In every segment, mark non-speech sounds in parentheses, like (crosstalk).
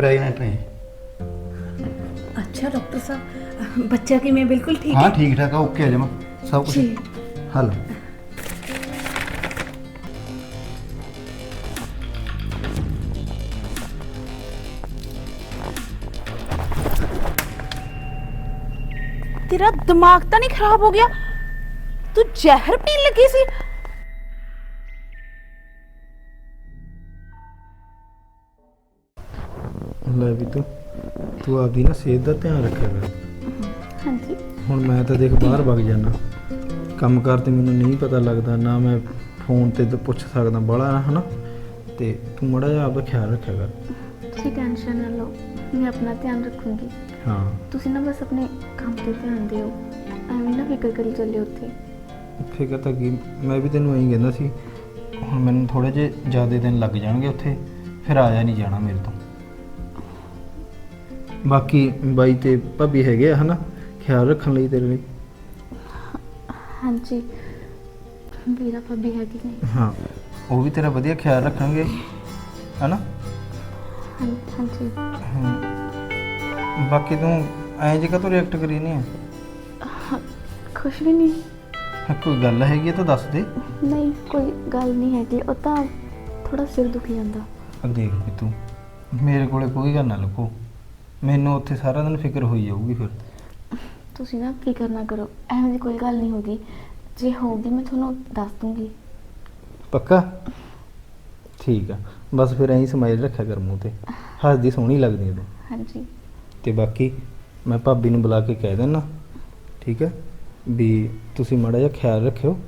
Pregnant ਨੇ ਅੱਛਾ doctor ਸਾਹਿਬ ਬੱਚਾ ਕਿਵੇਂ ਬਿਲਕੁਲ ਠੀਕ ਹਾਂ ਹੈ ਠੀਕ ਠਾਕ ਆ ਓਕੇ ਆ ਜਮਾ ਸਭ ਕੁਝ ਜੀ ਹੱਲ ਤੇਰਾ ਦਿਮਾਗ ਤਾਂ ਨਹੀਂ ਖਰਾਬ ਹੋ ਗਿਆ ਤੂੰ ਜ਼ਹਿਰ ਪੀਣ ਲੱਗੀ ਸੀ ਲੈ ਵੀ ਤੂੰ ਤੂੰ ਆਪਦੀ ਨਾ ਸਿਹਤ ਦਾ ਧਿਆਨ ਰੱਖਿਆ ਕਰ। ਹਾਂਜੀ। ਹੁਣ ਮੈਂ ਤਾਂ ਦੇਖ ਬਾਹਰ ਵਗ ਜਾਣਾ ਕੰਮ ਕਾਰ ਤੇ ਮੈਨੂੰ ਨਹੀਂ ਪਤਾ ਲੱਗਦਾ ਨਾ ਮੈਂ ਫੋਨ ਤੇ ਤਾਂ ਪੁੱਛ ਸਕਦਾ ਬਾਹਲਾ ਹਨਾ? ਤੇ ਤੂੰ ਮੜਾ ਜਿਹਾ ਆਪਦਾ ਖਿਆਲ ਰੱਖਿਆ ਕਰ। ਤੁਸੀਂ ਟੈਨਸ਼ਨ ਨਾ ਲਓ ਮੈਂ ਆਪਣਾ ਧਿਆਨ ਰੱਖੂੰਗੀ। ਹਾਂ। ਤੁਸੀਂ ਨਾ ਬਸ ਆਪਣੇ ਕੰਮ ਤੇ ਧਿਆਨ ਦਿਓ। ਐਵੇਂ ਨਾ ਫਿਕਰ ਕਰੀ ਚੱਲਿਓ ਉੱਥੇ। ਫਿਕਰ ਤਾਂ ਕੀ ਮੈਂ ਵੀ ਤੈਨੂੰ ਐਂ ਕਹਿੰਦਾ ਸੀ ਹੁਣ ਮੈਨੂੰ ਥੋੜੇ ਜਿਹੇ ਜ਼ਿਆਦਾ ਦਿਨ ਲੱਗ ਜਾਣਗੇ ਉੱਥੇ ਫਿਰ ਆਇਆ ਨਹੀਂ ਜਾਣਾ ਮੇਰੇ ਤੋਂ। ਬਾਕੀ ਬਾਈ ਤੇ ਭਾਬੀ ਹੈਗੇ ਆ ਹਨਾ? ਖਿਆਲ ਰੱਖਣ ਲਈ ਤੇਰੇ ਲਈ। ਹਾਂਜੀ। ਵੀਰਾ ਭਾਬੀ ਹੈਗੇ ਨੇ। ਹਾਂ ਉਹ ਵੀ ਤੇਰਾ ਵਧੀਆ ਖਿਆਲ ਰੱਖਣਗੇ ਹਨਾ? ਹਾਂ- ਹਾਂਜੀ। ਹਮ, ਬਾਕੀ ਤੂੰ ਐਂ ਜਿਹਾ ਤੂੰ ਰਿਐਕਟ ਕਰੀ ਨਹੀਂ ਖੁਸ਼ ਵੀ ਨਹੀਂ। ਕੋਈ ਗੱਲ ਹੈਗੀ ਤਾਂ ਦੱਸ ਦੇ। ਨਹੀਂ ਕੋਈ ਗੱਲ ਨਹੀਂ ਹੈਗੀ। ਉਹ ਤਾਂ ਥੋੜਾ ਸਿਰ ਦੁਖੀ ਜਾਂਦਾ। ਆ ਦੇਖ ਵੀ ਤੂੰ। ਮੇਰੇ ਕੋਲੇ ਕੋਈ ਗੱਲ ਨਾ ਲੁਕੋ। ਮੈਨੂੰ ਉੱਥੇ ਸਾਰਾ ਦਿਨ ਫਿਕਰ ਹੋਈ ਜਾਊਗੀ ਫਿਰ। ਤੁਸੀਂ ਨਾ ਕੀ ਕਰਨਾ ਕਰੋ ਐਵੇਂ ਦੀ ਕੋਈ ਗੱਲ ਨਹੀਂ ਹੋਗੀ ਜੇ ਹੋਊਗੀ ਮੈਂ ਤੁਹਾਨੂੰ ਦੱਸ ਦੂੰਗੀ। ਪੱਕਾ? ਠੀਕ ਆ ਬਸ ਫਿਰ ਐਂ ਸਮਾਈਲ ਰੱਖਿਆ ਕਰ ਮੂੰਹ ਤੇ। ਹੱਸਦੀ ਸੋਹਣੀ ਲੱਗਦੀ ਹੈ ਤੂੰ। ਹਾਂਜੀ। ਤੇ ਬਾਕੀ ਮੈਂ ਭਾਬੀ ਨੂੰ ਬੁਲਾ ਕੇ ਕਹਿ ਦੇਣਾ ਠੀਕ ਹੈ ਵੀ ਤੁਸੀਂ ਮਾੜਾ ਜਿਹਾ ਖਿਆਲ ਰੱਖਿਓ।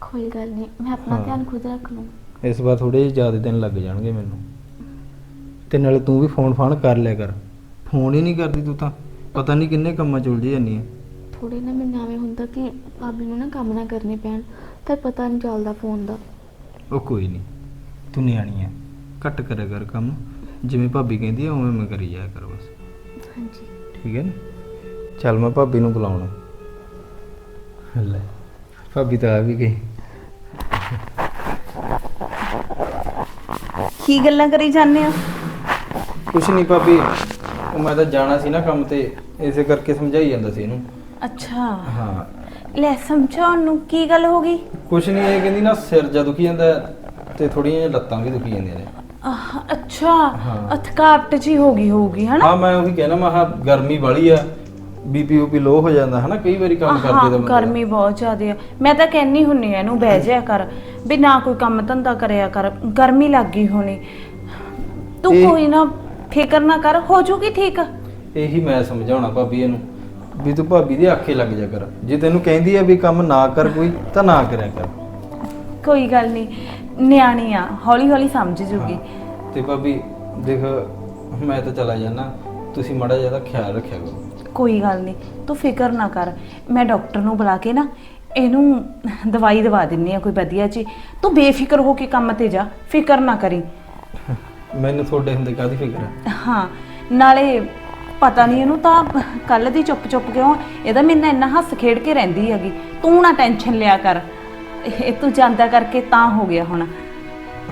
ਕੋਈ ਗੱਲ ਨਹੀਂ ਮੈਂ ਆਪਣਾ ਹਾਂ। ਧਿਆਨ ਖੁਦ ਰੱਖ ਲੂੰ। ਇਸ ਵਾਰ ਥੋੜੇ ਜਿਹੇ ਜ਼ਿਆਦਾ ਦਿਨ ਲੱਗ ਜਾਣਗੇ ਮੈਨੂੰ। ਤੇ ਨਾਲੇ ਤੂੰ ਵੀ ਫੋਨ ਫਾਨ ਕਰ ਲਿਆ ਕਰ। ਫੋਨ ਹੀ ਨਹੀਂ ਕਰਦੀ ਤੂੰ ਤਾਂ। ਪਤਾ ਨਹੀਂ ਕਿੰਨੇ ਕੰਮਾਂ ਚ ਉਲਝੀ ਜਾਂਦੀ ਹੈ ਥੋੜੇ ਨਾ ਮੈਨੂੰ ਐਵੇਂ ਹੁੰਦਾ ਕਿ ਭਾਬੀ ਨੂੰ ਨਾ ਕੰਮ ਨਾ ਕਰਨੇ ਪੈਣ ਤਾਂ ਪਤਾ ਨਹੀਂ ਚੱਲਦਾ ਫੋਨ ਦਾ। ਉਹ ਕੋਈ ਨਹੀਂ ਤੂੰ ਨਿਆਣੀ ਹੈ ਘੱਟ ਕਰਿਆ ਕਰ ਕੰਮ। ਜਿਵੇਂ ਭਾਬੀ ਕਹਿੰਦੀ ਆ ਉਵੇਂ ਮੈਂ ਕਰੀ ਜਾਇਆ ਕਰ ਬਸ। ਹਾਂਜੀ। ਠੀਕ ਹੈ ਨਾ? ਚੱਲ ਮੈਂ ਭਾਬੀ ਨੂੰ ਬੁਲਾਉਣਾ। ਲੈ ਭਾਬੀ ਤਾਂ ਆ ਵੀ ਗਈ। ਕੀ ਗੱਲਾਂ ਕਰੀ ਜਾਂਦੇ ਹੋ? ਕੁਛ ਨਹੀਂ ਭਾਬੀ। ਉਹ ਮੈਂ ਤਾਂ ਜਾਣਾ ਸੀ ਨਾ ਕੰਮ ਤੇ ਇਸੇ ਕਰਕੇ ਸਮਝਾਈ ਜਾਂਦਾ ਸੀ ਇਹਨੂੰ। ਅੱਛਾ। ਹਾਂ। ਲੈ ਸਮਝਾਉਣ ਨੂੰ ਕੀ ਗੱਲ ਹੋ ਗਈ? ਕੁਛ ਨਹੀਂ ਇਹ ਕਹਿੰਦੀ ਨਾ ਸਿਰ ਜਾ ਦੁਖੀ ਜਾਂਦਾ ਹੈ ਤੇ ਥੋੜੀਆਂ ਜਿਹੀਆਂ ਲੱਤਾਂ ਵੀ ਦੁਖੀ ਜਾਂਦੀਆਂ ਨੇ। ਆਹ, ਅੱਛਾ। ਹਾਂ। ਥਕਾਵਟ ਜੀ ਹੋ ਗਈ ਹੋਊਗੀ ਹਨਾ? ਹਾਂ ਮੈਂ ਉਹੀ ਕਹਿਣਾ ਮੈਂ ਕਿਹਾ ਗਰਮੀ ਵਾਲੀ ਆ ਬੀਪੀ ਉਪੀ ਲੋ ਹੋ ਜਾਂਦਾ ਹਨਾ? ਕਈ ਵਾਰੀ ਕੰਮ ਕਰਦੇ ਹਾਂ ਤਾਂ ਬੰਦੇ। ਗਰਮੀ ਬਹੁਤ ਜ਼ਿਆਦੀ ਆ। ਮੈਂ ਤਾਂ ਕਹਿੰਨੀ ਹੁੰਨੀ ਆ ਇਹਨੂੰ ਬਹਿ ਜਾਇਆ ਕਰ। ਵੀ ਨਾ ਕੋਈ ਕੰਮ ਧੰਦਾ ਕਰਿਆ ਕਰ ਗਰਮੀ ਲੱਗ ਗਈ ਹੋਣੀ। ਤੂੰ ਇਹ- ਕੋਈ ਨਾ ਫਿਕਰ ਨਾ ਕਰ ਹੋ ਜੂਗੀ ਠੀਕ? ਇਹੀ ਮੈਂ ਸਮਝਾਉਣਾ ਭਾਬੀ ਇਹਨੂੰ ਵੀ ਤੂੰ ਭਾਬੀ ਦੇ ਆਖੇ ਲੱਗ ਜਾ ਕਰ। ਜੇ ਤੈਨੂੰ ਕਹਿੰਦੀ ਆ ਵੀ ਕੰਮ ਨਾ ਕਰ ਕੋਈ ਤਾਂ ਨਾ ਕਰਿਆ ਕਰ। ਕੋਈ ਗੱਲ ਨਹੀਂ ਨਿਆਣੀ ਆ ਹੌਲੀ ਹੌਲੀ ਸਮਝ ਜੂਗੀ। ਹਾਂ। ਤੇ ਭਾਬੀ ਦੇਖ ਮੈਂ ਤਾਂ ਚਲਾ ਜਾਣਾ ਤੁਸੀਂ ਮੜਾ ਜ਼ਿਆਦਾ ਖਿਆਲ ਰੱਖਿਆ ਕਰੋ। ਕੋਈ ਗੱਲ ਨਹੀਂ ਤੂੰ ਫਿਕਰ ਨਾ ਕਰ ਮੈਂ ਡਾਕਟਰ ਨੂੰ ਬੁਲਾ ਕੇ ਨਾ ਇਹਨੂੰ ਦਵਾਈ ਦਵਾ ਦਿੰਨੀ ਆ ਕੋਈ ਵਧੀਆ ਜੀ ਤੂੰ ਬੇਫਿਕਰ ਹੋ ਕੇ ਕੰਮ ਤੇ ਜਾ ਫਿਕਰ ਨਾ ਕਰੀ। (laughs) ਮੈਨੂੰ ਤੁਹਾਡੇ ਹੁੰਦੇ ਕਾਦੀ ਫਿਕਰ ਹੈ ਹਾਂ ਨਾਲੇ ਪਤਾ ਨਹੀਂ ਇਹਨੂੰ ਤਾਂ ਕੱਲ ਦੀ ਚੁੱਪ ਚੁੱਪ ਕਿਉਂ ਇਹਦਾ ਮੇਰੇ ਇੰਨਾ ਹੱਸ ਖੇਡ ਕੇ ਰਹਿੰਦੀ ਹੈਗੀ। ਤੂੰ ਨਾ ਟੈਨਸ਼ਨ ਲਿਆ ਕਰ। ਇਹ ਤੂੰ ਜਾਂਦਾ ਕਰਕੇ ਤਾਂ ਹੋ ਗਿਆ ਹੁਣ।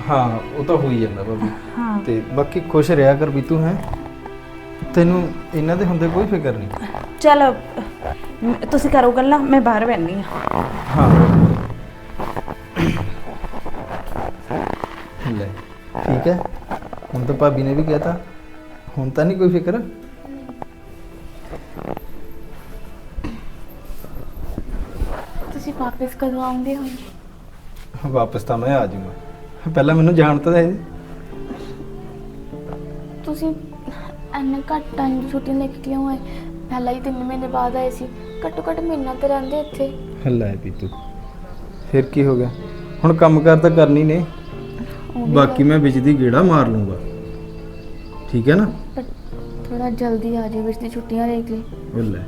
ਹਾਂ ਉਹ ਤਾਂ ਹੋ ਹੀ ਜਾਂਦਾ ਹਾਂ। ਤੇ ਬਾਕੀ ਖੁਸ਼ ਰਿਹਾ ਕਰ ਵੀ ਤੂੰ ਹੈ। ਤੈਨੂੰ ਇਹਨਾਂ ਦੇ ਹੁੰਦੇ ਕੋਈ ਫਿਕਰ ਨਹੀਂ। ਚਲ ਤੁਸੀਂ ਕਰੋ ਗੱਲਾਂ ਮੈਂ ਬਾਹਰ ਬੈਠਨੀ ਆ ਹਾਂ। ਲੈ ਠੀਕ ਹੈ। ਹੁਣ ਤਾਂ ਭਾਬੀ ਨੇ ਵੀ ਕਿਹਾ ਤਾਂ ਹੁਣ ਤਾਂ ਨਹੀਂ ਕੋਈ ਫਿਕਰ। ਤੁਸੀਂ ਵਾਪਸ ਕਦੋਂ ਆਉਂਗੇ ਹੁਣ ਵਾਪਸ ਤਾਂ ਮੈਂ ਆ ਜਾਊਂਗਾ। ਪਹਿਲਾਂ ਮੈਨੂੰ ਜਾਣ ਤਾਂ ਦੇ। ਤੁਸੀਂ ਇੰਨੇ ਘੱਟ ਟਾਈਮ ਦੀ ਛੁੱਟੀ ਲੈ ਕੇ ਕਿਉਂ ਆਏ? ਪਹਿਲਾਂ ਹੀ ਤਿੰਨ ਮਹੀਨੇ ਬਾਅਦ ਆਏ ਸੀ। ਘੱਟੋ ਘੱਟ ਮਹੀਨਾ ਤੇ ਰਹਿੰਦੇ ਇੱਥੇ। ਲੈ ਵੀ ਤੂੰ। ਫਿਰ ਕੀ ਹੋ ਗਿਆ? ਹੁਣ ਕੰਮ ਕਰ ਤਾਂ ਕਰਨੀ ਨੇ। ਉਹ ਵੀ ਬਾਕੀ ਮੈਂ ਵਿੱਚ ਦੀ ਗੇੜਾ ਮਾਰ ਲੂੰਗਾ। ਠੀਕ ਹੈ ਨਾ? ਥੋੜਾ ਜਲਦੀ ਆ ਜਾਓ ਵਿੱਚ ਦੀ ਛੁੱਟੀਆਂ ਲੈ ਕੇ। ਉਹ ਲੈ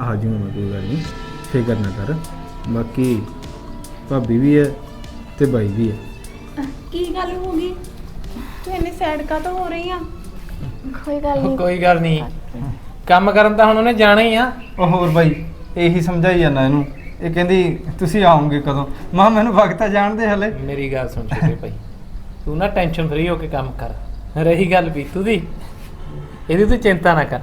ਆ ਜਾਊਂਗਾ ਮੈਂ ਕੋਈ ਗੱਲ ਨਹੀਂ ਫਿਕਰ ਨਾ ਕਰ। ਬਾਕੀ ਭਾਬੀ ਵੀ ਹੈ ਤੇ ਬਾਈ ਵੀ ਹੈ। ਕੀ ਗੱਲ ਹੋ ਗਈ? ਤੂੰ ਇੰਨੀ ਸੈਡ ਕਾ ਤਾਂ ਹੋ ਰਹੀ ਆ? ਕੋਈ ਗੱਲ ਨਹੀਂ ਕੋਈ ਗੱਲ ਨਹੀਂ ਕੰਮ ਕਰਨ ਤਾਂ ਹੁਣ ਉਹਨੇ ਜਾਣਾ ਹੀ ਆ। ਉਹ ਹੋਰ ਬਾਈ ਇਹੀ ਸਮਝਾਈ ਜਾਂਦਾ ਇਹਨੂੰ। ਇਹ ਕਹਿੰਦੀ ਤੁਸੀਂ ਆਉਂਗੇ ਕਦੋਂ? ਮਾਂ ਮੈਨੂੰ ਵਕਤ ਆ ਜਾਣਦੇ ਹਲੇ। ਮੇਰੀ ਗੱਲ ਸੁਣ ਛੋਟੇ ਭਾਈ। ਤੂੰ ਨਾ ਟੈਨਸ਼ਨ ਫਰੀ ਹੋ ਕੇ ਕੰਮ ਕਰ। ਰਹੀ ਗੱਲ ਬੀਤੂ ਦੀ। ਇਹਦੀ ਤੂੰ ਚਿੰਤਾ ਨਾ ਕਰ।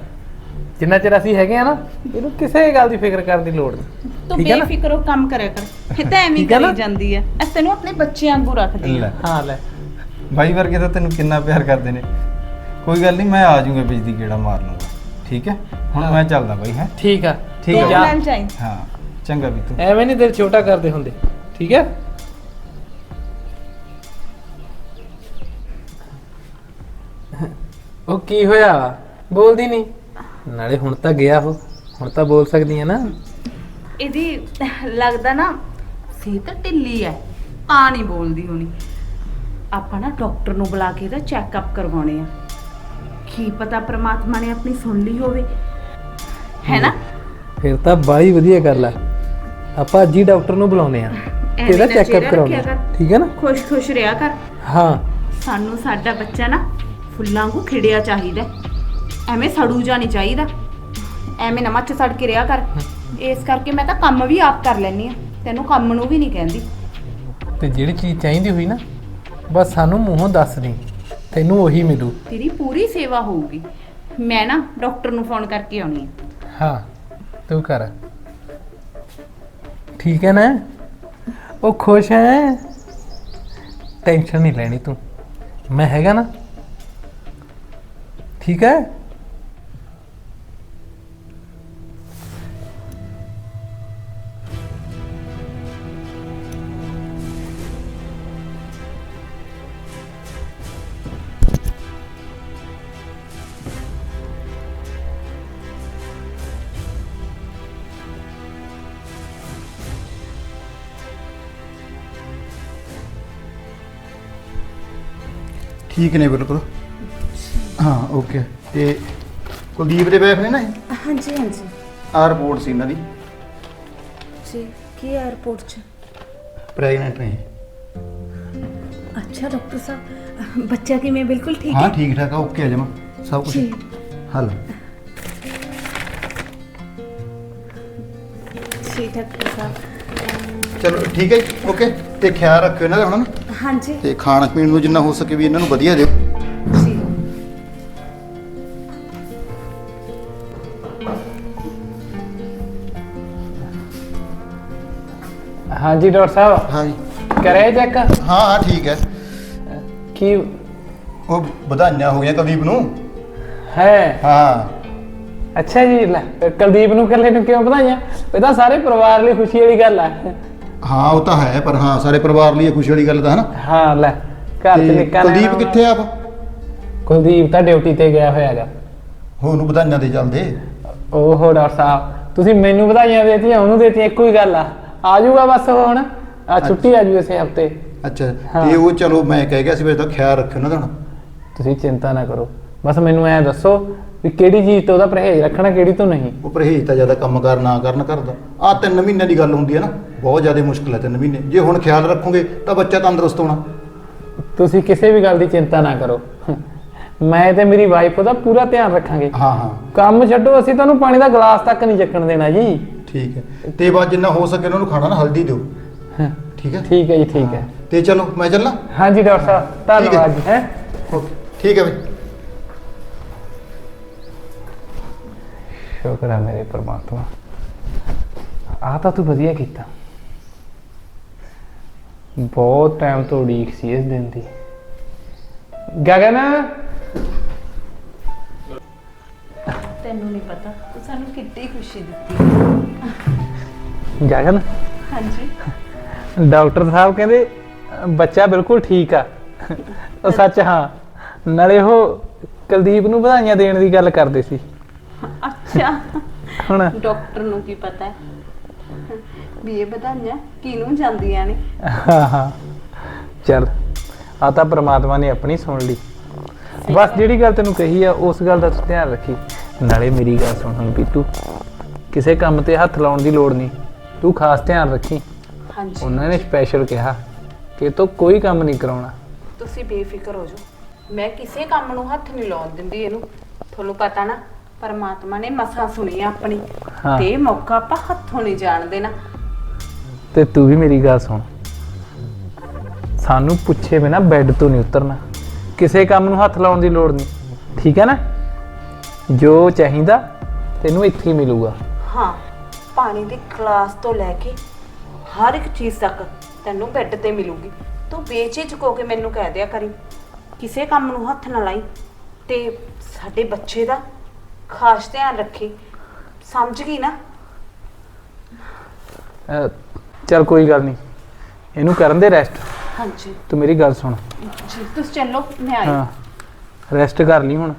ਜਿੰਨਾ ਚਿਰ ਅਸੀਂ ਹੈਗੇ ਆ ਨਾ ਇਹਨੂੰ ਕਿਸੇ ਗੱਲ ਦੀ ਫਿਕਰ ਕਰਨ ਦੀ ਲੋੜ ਨਹੀਂ। ਤੂੰ ਠੀਕ ਹੈ ਨਾ? ਬੇਫਿਕਰ ਹੋ ਕੰਮ ਕਰਿਆ ਕਰ। ਇਹ ਤਾਂ ਐਵੇਂ ਹੀ ਠੀਕ ਹੈ ਨਾ? ਕਰੀ ਜਾਂਦੀ ਹੈ ਅਸ ਤੈਨੂੰ ਆਪਣੇ ਬੱਚਿਆਂ ਵਾਂਗੂ ਰੱਖਦੀ ਲੈ। ਹਾਂ ਲੈ। ਬਾਈ ਵਰਗੇ ਤਾਂ ਤੈਨੂੰ ਕਿੰਨਾ ਪਿਆਰ ਕਰਦੇ ਨੇ। ਕੋਈ ਗੱਲ ਨਹੀਂ ਮੈਂ ਆ ਜਾਊਂਗਾ ਬਿਜਲੀ ਗੇੜਾ ਮਾਰ ਲੂੰਗਾ ਠੀਕ ਹੈ? ਹੁਣ ਮੈਂ ਚੱਲਦਾ ਬਾਈ ਹੈ? ਠੀਕ ਆ। ਠੀਕ ਤੂੰ ਹੈ ਜਾ। ਲੈਣ ਚਾਹੀਂ ਹਾਂ ਚੰਗਾ ਵੀ ਤੂੰ ਐਵੇਂ ਨਹੀਂ ਦਿਲ ਛੋਟਾ ਕਰਦੇ ਹੁੰਦੇ। ਠੀਕ ਹੈ? ਉਹ ਕੀ ਹੋਇਆ? ਬੋਲਦੀ ਨਹੀਂ। ਨਾਲੇ ਹੁਣ ਤਾਂ ਗਿਆ ਉਹ। ਹੁਣ ਤਾਂ ਬੋਲ ਸਕਦੀ ਹੈ ਨਾ। ਇਹਦੀ ਲੱਗਦਾ ਨਾ ਸਿਹਤ ਢਿੱਲੀ ਹੈ ਆ ਨਹੀਂ ਬੋਲਦੀ ਹੋਣੀ। ਆਪਾਂ ਨਾ ਡਾਕਟਰ ਨੂੰ ਬੁਲਾ ਕੇ ਇਹਦਾ ਚੈੱਕਅਪ ਕਰਵਾਉਣੇ ਆ। ਕੀ ਪਤਾ ਪ੍ਰਮਾਤਮਾ ਨੇ ਆਪਣੀ ਸੁਣ ਲਈ ਹੋਵੇ। ਹੈ ਨਾ? ਫਿਰ ਤਾਂ ਬਾਈ ਵਧੀਆ ਗੱਲ ਆ। ਆਪਾਂ ਅੱਜ ਹੀ ਡਾਕਟਰ ਨੂੰ ਬੁਲਾਉਨੇ ਆ। ਐਵੇਂ ਇਹਦਾ ਨਾ ਚੈੱਕਅਪ ਚਿਹਰਾ ਕਰਾਉਣਾ ਰੱਖਿਆ ਕਰ। ਠੀਕ ਹੈ ਨਾ? ਖੁਸ਼-ਖੁਸ਼ ਰਿਹਾ ਕਰ। ਹਾਂ। ਸਾਨੂੰ ਸਾਡਾ ਬੱਚਾ ਨਾ ਫੁੱਲਾਂ ਵਾਂਗੂ ਖਿੜਿਆ ਚਾਹੀਦਾ ਐਵੇਂ ਸੜੂ ਜਾ ਨਹੀਂ ਚਾਹੀਦਾ। ਐਵੇਂ ਨਾ ਮੱਚ ਸੜ ਕੇ ਰਿਹਾ ਕਰ। ਇਸ ਕਰਕੇ ਮੈਂ ਤਾਂ ਕੰਮ ਵੀ ਆਪ ਕਰ ਲੈਣੀ ਆ ਤੈਨੂੰ ਕੰਮ ਨੂੰ ਵੀ ਨਹੀਂ ਕਹਿੰਦੀ। ਤੇ ਜਿਹੜੀ ਚੀਜ਼ ਚਾਹੀਦੀ ਹੋਈ ਨਾ ਬਸ ਸਾਨੂੰ ਮੂੰਹੋਂ ਦੱਸ ਦੇ। ਤੈਨੂੰ ਉਹੀ ਮਿਲੂ। ਤੇਰੀ ਪੂਰੀ ਸੇਵਾ ਹੋਊਗੀ। ਮੈਂ ਨਾ ਡਾਕਟਰ ਨੂੰ ਫੋਨ ਕਰਕੇ ਆਉਣੀ ਆ ਹਾਂ ਤੂੰ ਕਰ। ਠੀਕ ਹੈ ਨਾ? ਉਹ ਖੁਸ਼ ਹੈ? ਟੈਨਸ਼ਨ ਨਹੀਂ ਲੈਣੀ ਤੂੰ। ਮੈਂ ਹੈਗਾ ਨਾ ਠੀਕ ਹੈ ਠੀਕ ਨੇ ਬਿਲਕੁਲ ਹਾਂ ਓਕੇ ਤੇ ਕੁਲਦੀਪ ਦੇ ਵਾਈਫ ਨੇ ਨਾ ਇਹ? ਹਾਂਜੀ ਹਾਂਜੀ। ਆਹ ਰਿਪੋਰਟ ਸੀ ਇਹਨਾਂ ਦੀ। ਜੀ ਕੀ 에어ਪੋਰਟ 'ਚ? ਪ੍ਰੈਗਨੈਂਟ ਨੇ ਅੱਛਾ ਡਾਕਟਰ ਸਾਹਿਬ ਬੱਚਾ ਕਿਵੇਂ? ਬਿਲਕੁਲ ਠੀਕ ਹਾਂ ਠੀਕ ਠਾਕ ਆ ਓਕੇ ਆ ਜਮਾ। ਸਭ ਕੁਝ ਜੀ। ਹੱਲ। ਠੀਕ ਹੈ ਡਾਕਟਰ ਸਾਹਿਬ। ਚਲੋ ਠੀਕ ਹੈ ਜੀ ਓਕੇ ਤੇ ਖਿਆਲ ਰੱਖਿਓ ਇਹਨਾਂ ਦਾ ਹੁਣ। ਹਾਂਜੀ। ਤੇ ਖਾਣ ਪੀਣ ਨੂੰ ਜਿੰਨਾ ਹੋ ਸਕੇ ਵੀ ਇਹਨਾਂ ਨੂੰ ਵਧੀਆ ਦਿਓ। ਹਾਂਜੀ ਡਾਕਟਰ ਸਾਹਿਬ। ਹਾਂ ਜੀ ਕਰਿਆ ਚੈੱਕ? ਹਾਂ ਹਾਂ ਠੀਕ ਹੈ। ਕੀ ਉਹ ਵਧਾਈਆਂ ਹੋ ਗਈਆਂ ਕੁਲਦੀਪ ਨੂੰ। ਹੈ? ਹਾਂ। ਅੱਛਾ ਜੀ ਲੈ ਕੁਲਦੀਪ ਨੂੰ ਇਕੱਲੇ ਨੂੰ ਕਿਉਂ ਵਧਾਈਆਂ? ਇਹ ਤਾਂ ਸਾਰੇ ਪਰਿਵਾਰ ਲਈ ਖੁਸ਼ੀ ਵਾਲੀ ਗੱਲ ਆ। ਹਾਂ ਉਹ ਤਾਂ ਹੈ ਪਰ ਹਾਂ ਸਾਰੇ ਪਰਿਵਾਰ ਲਈ ਇਹ ਖੁਸ਼ੀ ਵਾਲੀ ਗੱਲ ਤਾਂ ਹੈ ਨਾ। ਹਾਂ ਲੈ ਘਰ ਚ ਤੇ ਨਿੱਕਾ ਕੁਲਦੀਪ ਕਿੱਥੇ ਆ ਆਪ? ਕੁਲਦੀਪ ਤਾਂ ਡਿਊਟੀ ਤੇ ਗਿਆ ਹੋਇਆ ਹੈਗਾ। ਹੋ ਨੂੰ ਵਧਾਈਆਂ ਦੇ ਚੱਲਦੇ। ਓਹੋ ਡਾਕਟਰ ਸਾਹਿਬ ਤੁਸੀਂ ਮੈਨੂੰ ਵਧਾਈਆਂ ਦੇਤੀਆਂ ਉਹਨੂੰ ਦੇਤੀਆਂ ਇੱਕੋ ਹੀ ਗੱਲ ਆ। ਆ ਜਾਊਗਾ ਬਸ ਹੁਣ। ਆ ਛੁੱਟੀ ਆ ਜੂ ਇਸੇ ਹਫ਼ਤੇ। ਅੱਛਾ। ਤੇ ਉਹ ਚਲੋ ਮੈਂ ਕਹਿ ਗਿਆ ਸੀ ਵੀ ਤਾਂ ਖਿਆਲ ਰੱਖਿਓ ਦਾ ਹੁਣ ਤੁਸੀਂ ਚਿੰਤਾ ਨਾ ਕਰੋ। ਬਸ ਮੈਨੂੰ ਐ ਦੱਸੋ ਵੀ ਕਿਹੜੀ ਚੀਜ਼ ਤੋਂ ਉਹਦਾ ਪਰਹੇਜ਼ ਰੱਖਣਾ ਕਿਹੜੀ ਤੋਂ ਨਹੀਂ? ਉਹ ਪਰਹੇਜ਼ ਤਾਂ ਜ਼ਿਆਦਾ ਕੰਮ ਕਾਰ ਨਾ ਕਰਨ ਕਰਦਾ। ਆ ਤਿੰਨ ਮਹੀਨਿਆਂ ਦੀ ਗੱਲ ਹੁੰਦੀ ਹੈ ਨਾ ਬਹੁਤ ਜ਼ਿਆਦਾ ਮੁਸ਼ਕਲ ਹੈ ਤਿੰਨ ਮਹੀਨੇ। ਜੇ ਹੁਣ ਖਿਆਲ ਰੱਖੋਗੇ ਤਾਂ ਬੱਚਾ ਤੰਦਰੁਸਤ ਹੋਣਾ। ਤੁਸੀਂ ਕਿਸੇ ਵੀ ਗੱਲ ਦੀ ਚਿੰਤਾ ਨਾ ਕਰੋ। ਮੈਂ ਤੇ ਮੇਰੀ ਵਾਈਫ ਉਹਦਾ ਪੂਰਾ ਧਿਆਨ ਰੱਖਾਂਗੇ। ਹਾਂ ਹਾਂ। ਕੰਮ ਛੱਡੋ ਅਸੀਂ ਤੁਹਾਨੂੰ ਪਾਣੀ ਦਾ ਗਲਾਸ ਤੱਕ ਨਹੀਂ ਚੱਕਣ ਦੇਣਾ ਜੀ। ਠੀਕ ਹੈ। ਤੇ ਬਾਅਦ ਜਿੰਨਾ ਹੋ ਸਕੇ ਉਹਨਾਂ ਨੂੰ ਖਾਣਾ ਨਾ ਹਲਦੀ ਦਿਓ। ਠੀਕ ਹੈ? ਠੀਕ ਹੈ ਜੀ ਠੀਕ ਹੈ। ਤੇ ਚਲੋ ਮੈਂ ਚੱਲਾਂ ਹਾਂਜੀ ਡਾਕਟਰ ਸਾਹਿਬ। ਧੰਨਵਾਦ ਜੀ। ਹੈ? ਓਕੇ। ਠੀਕ ਹੈ ਬਈ। ਸ਼ੁਕਰ ਹੈ ਮੇਰੇ ਪ੍ਰਮਾਤਮਾ। ਆ ਤਾਂ ਤੂੰ ਵਧੀਆ ਕੀਤਾ। ਬਹੁਤ ਟਾਈਮ ਤੋਂ ਉਡੀਕ ਸੀ ਇਸ ਦਿਨ ਦੀ। ਗਗਨ? ਤੈਨੂੰ ਨਹੀਂ ਪਤਾ। ਤੂੰ ਸਾਨੂੰ ਕਿੱਡੀ ਖੁਸ਼ੀ ਦਿੱਤੀ। ਗਗਨ ਹਾਂਜੀ। ਡਾਕਟਰ ਸਾਹਿਬ ਕਹਿੰਦੇ ਅ, ਬੱਚਾ ਬਿਲਕੁਲ ਠੀਕ ਆ। ਉਹ ਸੱਚ ਹਾਂ। ਨਾਲੇ ਉਹ ਕੁਲਦੀਪ ਨੂੰ ਵਧਾਈਆਂ ਦੇਣ ਦੀ ਗੱਲ ਕਰਦੇ ਸੀ। ਅੱਛਾ। ਹੁਣ? ਡਾਕਟਰ ਨੂੰ ਕੀ ਪਤਾ ਹੈ? ਵੀ ਇਹ ਵਧਾਈਆਂ ਕਿਹਨੂੰ ਜਾਂਦੀਆਂ ਨੇ? ਹਾਂ ਹਾਂ। ਚੱਲ ਆ ਤਾਂ ਪ੍ਰਮਾਤਮਾ ਨੇ ਆਪਣੀ ਸੁਣ ਲਈ। ਬਸ ਜਿਹੜੀ ਗੱਲ ਤੈਨੂੰ ਕਹੀ ਆ ਉਸ ਗੱਲ ਦਾ ਤੂੰ ਧਿਆਨ ਰੱਖੀ। ਨਾਲੇ ਮੇਰੀ ਗੱਲ ਸੁਣ ਹੁਣ ਪੀਤੂ ਕਿਸੇ ਕੰਮ ਤੇ ਹੱਥ ਲਾਉਣ ਦੀ ਲੋੜ ਨਹੀਂ। ਤੂੰ ਖਾਸ ਧਿਆਨ ਰੱਖੀ। ਹਾਂਜੀ। ਉਹਨਾਂ ਨੇ ਸਪੈਸ਼ਲ ਕਿਹਾ ਕਿ ਤੂੰ ਕੋਈ ਕੰਮ ਨਹੀਂ ਕਰਾਉਣਾ। ਤੁਸੀਂ ਬੇਫਿਕਰ ਹੋ ਜਾਓ। ਮੈਂ ਕਿਸੇ ਕੰਮ ਨੂੰ ਹੱਥ ਨਹੀਂ ਲਾਉਣ ਦਿੰਦੀ ਇਹਨੂੰ। ਤੁਹਾਨੂੰ ਪਤਾ ਨਾ ਪਰਮਾਤਮਾ ਨੇ ਮਸਾਂ ਸੁਣੀ ਆ ਆਪਣੀ। ਹਾਂ। ਤੇ ਇਹ ਮੌਕਾ ਆਪਾਂ ਹੱਥੋਂ ਨਹੀਂ ਜਾਣ ਦੇਣਾ। ਤੇ ਤੂੰ ਵੀ ਮੇਰੀ ਗੱਲ ਸੁਣ। ਸਾਨੂੰ ਪੁੱਛੇ ਬਿਨਾ ਬੈੱਡ ਤੋਂ ਨਹੀਂ ਉਤਰਨਾ। ਕਿਸੇ ਕੰਮ ਨੂੰ ਹੱਥ ਲਾਉਣ ਦੀ ਲੋੜ ਨਹੀਂ। ਠੀਕ ਹੈ ਨਾ? ਜੋ ਚਾਹੀਦਾ ਤੈਨੂੰ ਇੱਥੇ ਹੀ ਮਿਲੂਗਾ। ਹਾਂ ਪਾਣੀ ਦੇ ਗਲਾਸ ਤੋਂ ਲੈ ਕੇ ਹਰ ਇੱਕ ਚੀਜ਼ ਤੱਕ ਤੈਨੂੰ ਬੈੱਡ ਤੇ ਮਿਲੂਗੀ। ਤੂੰ ਬੇਚਿਜਕ ਹੋ ਕੇ ਮੈਨੂੰ ਕਹਿ ਦਿਆ ਕਰੀ। ਕਿਸੇ ਕੰਮ ਨੂੰ ਹੱਥ ਨਾ ਲਾਈ ਤੇ ਸਾਡੇ ਬੱਚੇ ਦਾ ਖਾਸ ਧਿਆਨ ਰੱਖੀ। ਸਮਝ ਗਈ ਨਾ? ਅਹ, ਚੱਲ ਕੋਈ ਗੱਲ ਨਹੀਂ। ਇਹਨੂੰ ਕਰਨ ਦੇ ਰੈਸਟ ਹਾਂਜੀ। ਤੂੰ ਮੇਰੀ ਗੱਲ ਸੁਣ। ਜੀ ਤੁਸੀਂ ਚੱਲੋ ਮੈਂ ਆਈ। ਹਾਂ। ਰੈਸਟ ਕਰ ਲਈ ਹੁਣ।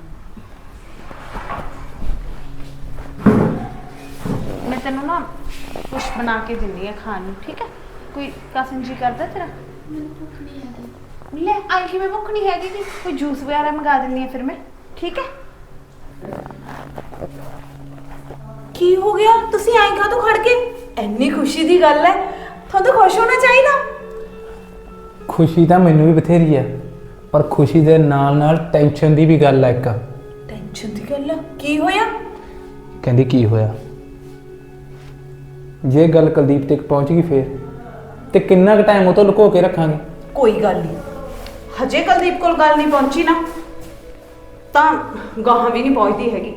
ਤੈਨੂੰ ਨਾ ਕੁਝ ਬਣਾ ਕੇ ਦਿੰਦੀ ਆ ਖਾਣ ਨੂੰ ਠੀਕ ਹੈ? ਕੋਈ ਕਸਮ ਜੀ ਕਰਦਾ ਤੇਰਾ? ਲੈ ਆਈ ਕਿਵੇਂ ਭੁੱਖ ਨਹੀਂ ਹੈਗੀ ਕਿ ਕੋਈ ਜੂਸ ਵਗੈਰਾ ਮੰਗਾ ਦਿੰਦੀ ਆ ਫਿਰ ਮੈਂ ਠੀਕ ਹੈ? ਕੀ ਹੋ ਗਿਆ? ਤੁਸੀਂ ਆਏ ਕਾ ਖੜ ਕੇ? ਇੰਨੀ ਖੁਸ਼ੀ ਦੀ ਗੱਲ ਹੈ। ਤੁਹਾਨੂੰ ਖੁਸ਼ ਹੋਣਾ ਚਾਹੀਦਾ। ਖੁਸ਼ੀ ਤਾਂ ਮੈਨੂੰ ਵੀ ਬਥੇਰੀ ਹੈ ਪਰ ਖੁਸ਼ੀ ਦੇ ਨਾਲ ਨਾਲ ਟੈਨਸ਼ਨ ਦੀ ਵੀ ਗੱਲ ਹੈ ਇੱਕ। ਟੈਨਸ਼ਨ ਦੀ ਗੱਲ ਹੈ ਕੀ ਹੋਇਆ? ਕਹਿੰਦੀ ਕੀ ਹੋਇਆ? ਜੇ ਗੱਲ ਕੁਲਦੀਪ ਤੱਕ ਪਹੁੰਚ ਗਈ ਫੇਰ ਤੇ ਕਿੰਨਾ ਕੁ ਟਾਈਮ ਉਹ ਤੋਂ ਲੁਕੋ ਕੇ ਰੱਖਾਂਗੇ? ਕੋਈ ਗੱਲ ਨਹੀਂ। ਹਜੇ ਕੁਲਦੀਪ ਕੋਲ ਗੱਲ ਨਹੀਂ ਪਹੁੰਚੀ ਨਾ ਤਾਂ ਗਾਹਾਂ ਵੀ ਨਹੀਂ ਪਹੁੰਚਦੀ ਹੈਗੀ।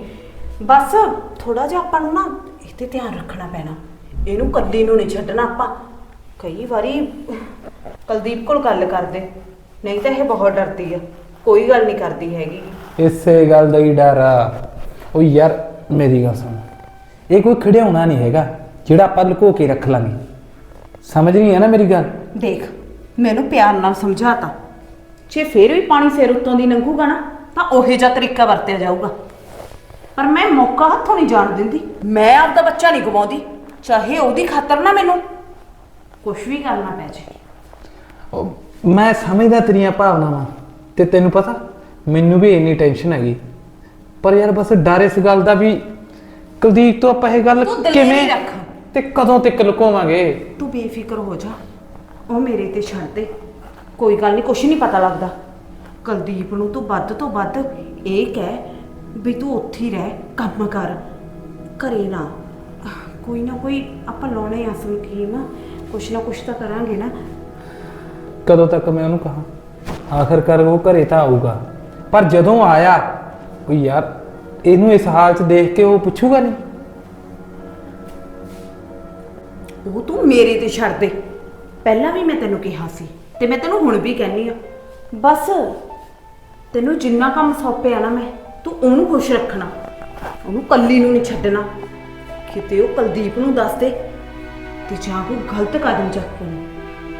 ਬਸ ਥੋੜਾ ਜਿਹਾ ਆਪਾਂ ਨੂੰ ਨਾ ਇਹ ਤੇ ਧਿਆਨ ਰੱਖਣਾ ਪੈਣਾ। ਇਹਨੂੰ ਕੱਲੀ ਨੂੰ ਨਹੀਂ ਛੱਡਣਾ ਆਪਾਂ। ਕਈ ਵਾਰੀ ਕੁਲਦੀਪ ਕੋਲ ਗੱਲ ਕਰਦੇ ਨਹੀਂ ਤਾਂ ਇਹ ਬਹੁਤ ਡਰਦੀ ਆ। ਕੋਈ ਗੱਲ ਨਹੀਂ ਕਰਦੀ ਹੈਗੀ। ਇਸੇ ਗੱਲ ਦਾ ਹੀ ਡਰ ਆ। ਉਹ ਯਾਰ ਮੇਰੀ ਗੱਲ ਸੁਣ। ਇਹ ਕੋਈ ਖੜਿਆਉਣਾ ਨਹੀਂ ਹੈਗਾ। ਜਿਹੜਾ ਆਪਾਂ ਲੁਕੋ ਕੇ ਰੱਖ ਲਾਂਗੇ। ਸਮਝ ਨਹੀਂ ਆ ਨਾ ਮੇਰੀ ਗੱਲ? ਦੇਖ ਮੈਨੂੰ ਪਿਆਰ ਨਾਲ ਸਮਝਾਤਾ। ਜੇ ਫੇਰ ਵੀ ਪਾਣੀ ਸਿਰ ਉੱਤੋਂ ਦੀ ਲੰਘੂਗਾ ਨਾ ਤਾਂ ਉਹੇ ਜਿਹਾ ਤਰੀਕਾ ਵਰਤਿਆ ਜਾਊਗਾ। ਪਰ ਮੈਂ ਮੌਕਾ ਹੱਥੋਂ ਨਹੀਂ ਜਾਣ ਦਿੰਦੀ। ਮੈਂ ਆਪਦਾ ਬੱਚਾ ਨਹੀਂ ਗਵਾਉਂਦੀ। ਚਾਹੇ ਉਹਦੀ ਖਾਤਰ ਨਾ ਮੈਨੂੰ। ਕੁਝ ਵੀ ਕਰਨਾ ਪੈ ਜੇ। ਉਹ ਮੈਂ ਸਮਝਦਾ ਤੇਰੀਆਂ ਭਾਵਨਾਵਾਂ। ਤੇ ਤੈਨੂੰ ਪਤਾ ਮੈਨੂੰ ਵੀ ਇੰਨੀ ਟੈਨਸ਼ਨ ਹੈਗੀ। ਪਰ ਯਾਰ ਬਸ ਡਰ ਇਸ ਗੱਲ ਦਾ ਵੀ ਕੁਲਦੀਪ ਤੋਂ ਆਪਾਂ ਇਹ ਗੱਲ ਤੂੰ ਦਲੇਰੀ ਕਿਵੇਂ ਰੱਖ। ਤੇ ਕਦੋਂ ਤੱਕ ਲੁਕੋਵਾਂਗੇ? ਤੂੰ ਬੇਫਿਕਰ ਹੋ ਜਾ। ਉਹ ਮੇਰੇ ਤੇ ਛੱਡ ਦੇ। ਕੋਈ ਗੱਲ ਨਹੀਂ ਕੁਛ ਨਹੀਂ ਪਤਾ ਲੱਗਦਾ। ਕੁਲਦੀਪ ਨੂੰ ਤੂੰ ਵੱਧ ਤੋਂ ਵੱਧ ਇਹ ਕਹਿ ਵੀ ਤੂੰ ਉੱਥੇ ਹੀ ਰਹਿ ਕੰਮ ਕਰ। ਘਰੇ ਨਾ। ਕੋਈ ਨਾ ਕੋਈ ਆਪਾਂ ਲਾਉਣੇ ਆ ਸਕੀਮ। ਕੁਛ ਨਾ ਕੁਛ ਤਾਂ ਕਰਾਂਗੇ ਨਾ। ਕਦੋਂ ਤੱਕ ਮੈਂ ਉਹਨੂੰ ਕਹਾ? ਆਖਰਕਾਰ ਉਹ ਘਰੇ ਤਾਂ ਆਊਗਾ। ਪਰ ਜਦੋਂ ਆਇਆ ਉਹ ਯਾਰ ਇਹਨੂੰ ਇਸ ਹਾਲ 'ਚ ਦੇਖ ਕੇ ਉਹ ਪੁੱਛੂਗਾ ਨਹੀਂ ਉਹ ਤੂੰ ਮੇਰੇ ਤੇ ਛੱਡ ਦੇ। ਪਹਿਲਾਂ ਵੀ ਮੈਂ ਤੈਨੂੰ ਕਿਹਾ ਸੀ ਤੇ ਮੈਂ ਤੈਨੂੰ ਹੁਣ ਵੀ ਕਹਿੰਨੀ ਆ ਬਸ ਤੈਨੂੰ ਜਿੰਨਾ ਕੰਮ ਸੌਪਿਆ ਨਾ ਮੈਂ, ਤੂੰ ਉਹਨੂੰ ਖੁਸ਼ ਰੱਖਣਾ। ਉਹਨੂੰ ਕੱਲੀ ਨੂੰ ਨਹੀਂ ਛੱਡਣਾ। ਕਿਤੇ ਉਹ ਕੁਲਦੀਪ ਨੂੰ ਦੱਸ ਦੇ ਤੇ ਜਾਂ ਕੋਈ ਗਲਤ ਕਦਮ ਚੱਕ ਲਈ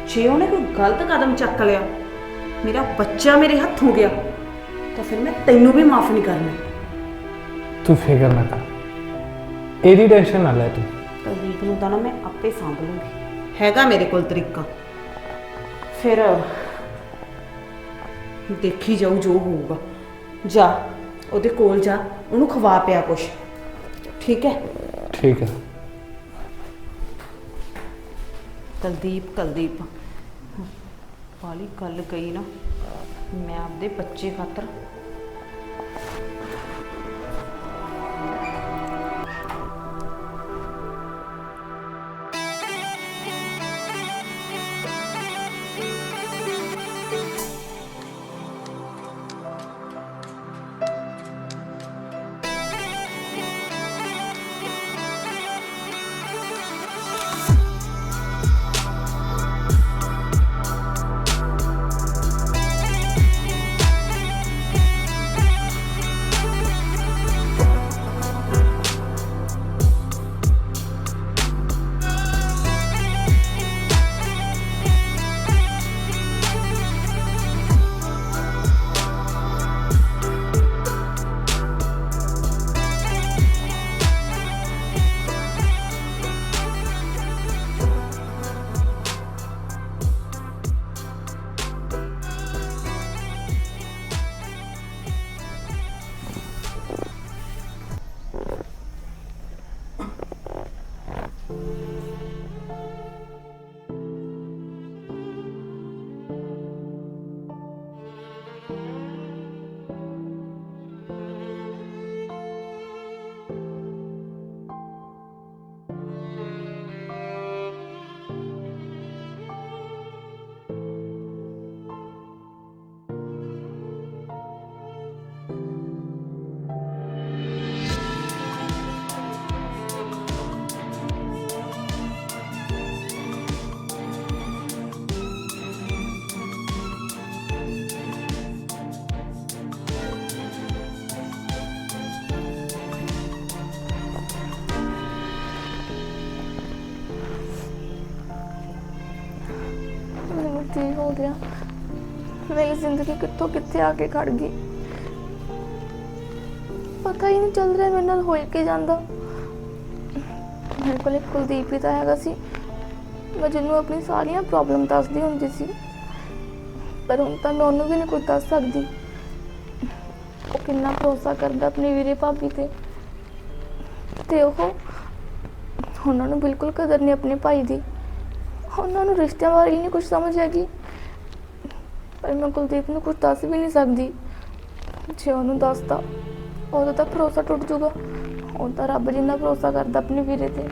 ਜੇ ਉਹਨੇ ਕੋਈ ਗਲਤ ਕਦਮ ਚੱਕ ਲਿਆ, ਮੇਰਾ ਬੱਚਾ ਮੇਰੇ ਹੱਥੋਂ ਗਿਆ, ਤਾਂ ਫਿਰ ਮੈਂ ਤੈਨੂੰ ਵੀ ਮਾਫ ਨਹੀਂ ਕਰਨਾ। ਤੂੰ ਫਿਕਰ ਨਾ ਕਰ। ਇਹਦੀ ਟੈਨਸ਼ਨ ਨਾ ਲੈ ਤੂੰ। ਕੁਲਦੀਪ ਨੂੰ ਤਾਂ ਨਾ ਮੈਂ ਆਪੇ ਸਾਂਭ ਲੂੰਗੀ। ਹੈਗਾ ਮੇਰੇ ਕੋਲ ਤਰੀਕਾ। ਫਿਰ ਦੇਖੀ ਜਾਊ ਜੋ ਹੋਊਗਾ। ਜਾ ਉਹਦੇ ਕੋਲ ਜਾ ਉਹਨੂੰ ਖਵਾ ਪਿਆ ਕੁਛ। ਠੀਕ ਹੈ? ਠੀਕ ਹੈ। ਕੁਲਦੀਪ ਕੁਲਦੀਪ। ਵਾਲੀ ਗੱਲ ਕਹੀ ਨਾ ਮੈਂ ਆਪਦੇ ਬੱਚੇ ਖਾਤਰ। ਹੋ ਮੇਰੀ ਜ਼ਿੰਦਗੀ ਕਿੱਥੋਂ ਕਿੱਥੇ ਆ ਕੇ ਖੜ ਗਈ। ਪਤਾ ਹੀ ਨਹੀਂ ਚੱਲ ਰਿਹਾ ਮੇਰੇ ਨਾਲ ਹੋਈ ਕੀ ਜਾਂਦਾ। ਮੇਰੇ ਕੋਲ ਇੱਕ ਕੁਲਦੀਪ ਹੀ ਤਾਂ ਹੈਗਾ ਸੀ। ਮੈਂ ਜਿਹਨੂੰ ਆਪਣੀ ਸਾਰੀਆਂ ਪ੍ਰੋਬਲਮ ਦੱਸਦੀ ਹੁੰਦੀ ਸੀ। ਪਰ ਹੁਣ ਤਾਂ ਮੈਂ ਉਹਨੂੰ ਵੀ ਨਹੀਂ ਕੁਝ ਦੱਸ ਸਕਦੀ। ਉਹ ਕਿੰਨਾ ਭਰੋਸਾ ਕਰਦਾ ਆਪਣੇ ਵੀਰੇ ਭਾਬੀ ਤੇ। ਤੇ ਉਹ ਉਹਨਾਂ ਨੂੰ ਬਿਲਕੁਲ ਕਦਰ ਨਹੀਂ ਆਪਣੇ ਭਾਈ ਦੀ। ਉਹਨਾਂ ਨੂੰ ਰਿਸ਼ਤਿਆਂ ਬਾਰੇ ਹੀ ਨਹੀਂ ਕੁਝ ਸਮਝ ਹੈਗੀ। ਪਰ ਮੈਂ ਕੁਲਦੀਪ ਨੂੰ ਕੁਝ ਦੱਸ ਵੀ ਨਹੀਂ ਸਕਦੀ। ਜੇ ਉਹਨੂੰ ਦੱਸਦਾ, ਉਹਦਾ ਤਾਂ ਭਰੋਸਾ ਟੁੱਟ ਜਾਊਗਾ। ਉਹ ਤਾਂ ਰੱਬ ਜਿੰਨਾ ਭਰੋਸਾ ਕਰਦਾ ਆਪਣੇ ਵੀਰੇ ਤੇ।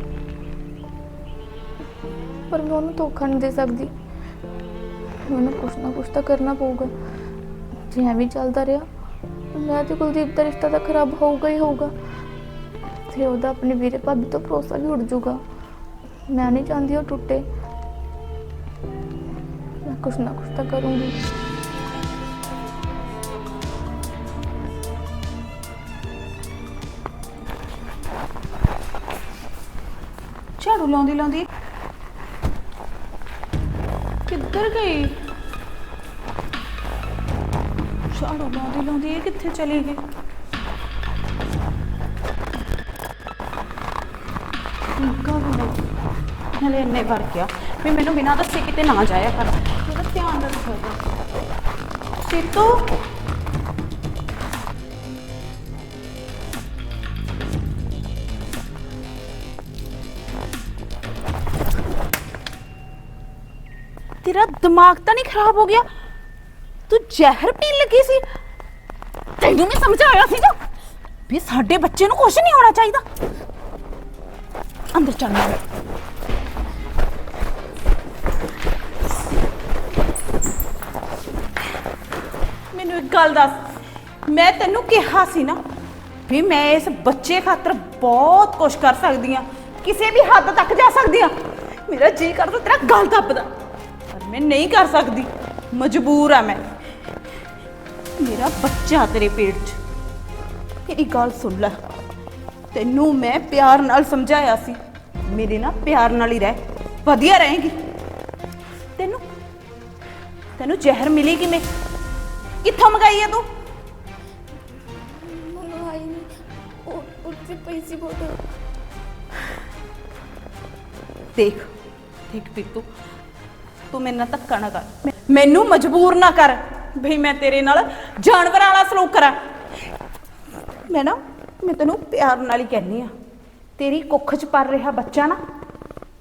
ਪਰ ਮੈਂ ਉਹਨੂੰ ਧੋਖਾ ਨਹੀਂ ਦੇ ਸਕਦੀ। ਮੈਨੂੰ ਕੁਛ ਨਾ ਕੁਛ ਤਾਂ ਕਰਨਾ ਪਊਗਾ। ਜੇ ਐਵੇਂ ਚੱਲਦਾ ਰਿਹਾ, ਮੈਂ ਤੇ ਕੁਲਦੀਪ ਦਾ ਰਿਸ਼ਤਾ ਤਾਂ ਖਰਾਬ ਹੋਊਗਾ ਹੀ ਹੋਊਗਾ। ਤੇ ਉਹਦਾ ਆਪਣੇ ਵੀਰੇ ਭਾਬੀ ਤੋਂ ਭਰੋਸਾ ਵੀ ਉੱਡ ਜਾਊਗਾ। ਮੈਂ ਨਹੀਂ ਚਾਹੁੰਦੀ ਉਹ ਟੁੱਟੇ। ਮੈਂ ਕੁਛ ਨਾ ਕੁਛ ਤਾਂ ਕਰੂੰਗੀ। ਝਾੜੂ ਲਾਉਂਦੀ ਲਾਉਂਦੀ? ਕਿੱਧਰ ਗਈ? ਝਾੜੂ ਲਾਉਂਦੀ ਲਾਉਂਦੀ, ਇਹ ਕਿੱਥੇ ਚਲੀ ਗਈ? ਨਿੱਕਾ ਵੀ ਨਹੀਂ ਇੰਨੇ ਵਰ ਗਿਆ। ਵੀ ਮੈਨੂੰ ਬਿਨਾਂ ਦੱਸੇ ਕਿਤੇ ਨਾ ਜਾਇਆ ਕਰ। ਮੇਰਾ ਧਿਆਨ ਰੱਖਿਆ ਸੀਤੋ ਤੇਰਾ ਦਿਮਾਗ ਤਾਂ ਨਹੀਂ ਖਰਾਬ ਹੋ ਗਿਆ ਤੂੰ ਜ਼ਹਿਰ ਪੀਣ ਲੱਗੀ ਸੀ ਤੈਨੂੰ ਮੈਂ ਸਮਝਾਇਆ ਸੀ ਨਾ ਵੀ ਸਾਡੇ ਬੱਚੇ ਨੂੰ ਕੁਝ ਨਹੀਂ ਹੋਣਾ ਚਾਹੀਦਾ ਅੰਦਰ ਚੱਲ ਮੇਰੇ ਮੈਨੂੰ ਇੱਕ ਗੱਲ ਦੱਸ ਮੈਂ ਤੈਨੂੰ ਕਿਹਾ ਸੀ ਨਾ ਵੀ ਮੈਂ ਇਸ ਬੱਚੇ ਖਾਤਰ ਬਹੁਤ ਕੁਝ ਕਰ ਸਕਦੀ ਆ ਕਿਸੇ ਵੀ ਹੱਦ ਤੱਕ ਜਾ ਸਕਦੀ ਆ ਮੇਰਾ ਜੀ ਕਰਦਾ ਤੇਰਾ ਗਲ ਦੱਬਦਾ ਪਰ ਮੈਂ ਨਹੀਂ ਕਰ ਸਕਦੀ। ਮਜਬੂਰ ਆ ਮੈਂ। ਮੇਰਾ ਬੱਚਾ ਤੇਰੇ ਪੇਟ 'ਚ। ਮੇਰੀ ਗੱਲ ਸੁਣ ਲੈ। ਤੈਨੂੰ ਮੈਂ ਪਿਆਰ ਨਾਲ ਸਮਝਾਇਆ ਸੀ। ਮੇਰੇ ਨਾਲ ਪਿਆਰ ਨਾਲ ਹੀ ਰਹਿ। ਵਧੀਆ ਰਹੇਗੀ। ਤੈਨੂੰ ਤੈਨੂੰ ਜ਼ਹਿਰ ਮਿਲੀ ਕਿਵੇਂ ਕਿੱਥੋਂ ਮੰਗਾਈ ਹੈ ਤੂੰ? ਮੈਨੂੰ ਆਈ ਨਹੀਂ ਉਹ ਉੱਤੇ ਪਈ ਸੀ ਬੋਤਲ। ਦੇਖ ਦੇਖ ਪੀਤੂ। ਤੂੰ ਮੇਰੇ ਨਾਲ ਧੱਕਾ ਨਾ ਕਰ। ਮੈਨੂੰ ਮਜਬੂਰ ਨਾ ਕਰ ਭਈ ਮੈਂ ਤੇਰੇ ਨਾਲ ਜਾਨਵਰਾਂ ਵਾਲਾ ਸਲੂਕ ਕਰਾਂ। ਮੈਂ ਨਾ ਮੈਂ ਤੈਨੂੰ ਪਿਆਰ ਨਾਲ ਹੀ ਕਹਿੰਨੀ ਆ ਤੇਰੀ ਕੁੱਖ 'ਚ ਪਰ ਰਿਹਾ ਬੱਚਾ ਨਾ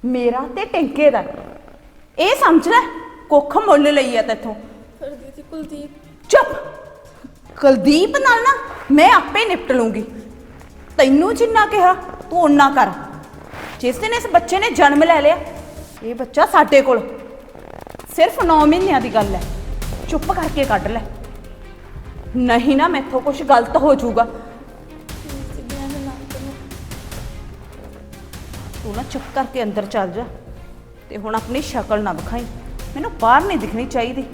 ਮੇਰਾ ਤੇ ਟਿੰਕੇ ਦਾ। ਇਹ ਸਮਝ ਲੈ ਕੁੱਖ ਮੁੱਲ ਲਈ ਆ ਤੇਥੋਂ। ਕਰਦੀ ਸੀ ਕੁਲਦੀਪ। ਚੁੱਪ। ਕੁਲਦੀਪ ਨਾਲ ਨਾ ਮੈਂ ਆਪੇ ਨਿਪਟ ਲੂੰਗੀ। ਤੈਨੂੰ ਜਿੰਨਾ ਕਿਹਾ ਤੂੰ ਓਨਾ ਕਰ। ਜਿਸ ਦਿਨ ਇਸ ਬੱਚੇ ਨੇ ਜਨਮ ਲੈ ਲਿਆ ਇਹ ਬੱਚਾ ਸਾਡੇ ਕੋਲ। ਸਿਰਫ 9 ਮਹੀਨਿਆਂ ਦੀ ਗੱਲ ਹੈ। ਚੁੱਪ ਕਰਕੇ ਕੱਢ ਲੈ। ਨਹੀਂ ਨਾ ਮੈਥੋਂ ਕੁਝ ਗਲਤ ਹੋ ਜਾਊਗਾ। ਤੂੰ ਨਾ ਚੁੱਪ ਕਰਕੇ ਅੰਦਰ ਚੱਲ ਜਾ ਤੇ ਹੁਣ ਆਪਣੀ ਸ਼ਕਲ ਨਾ ਵਿਖਾਈ। ਮੈਨੂੰ ਬਾਹਰ ਨਹੀਂ ਦਿਖਣੀ ਚਾਹੀਦੀ।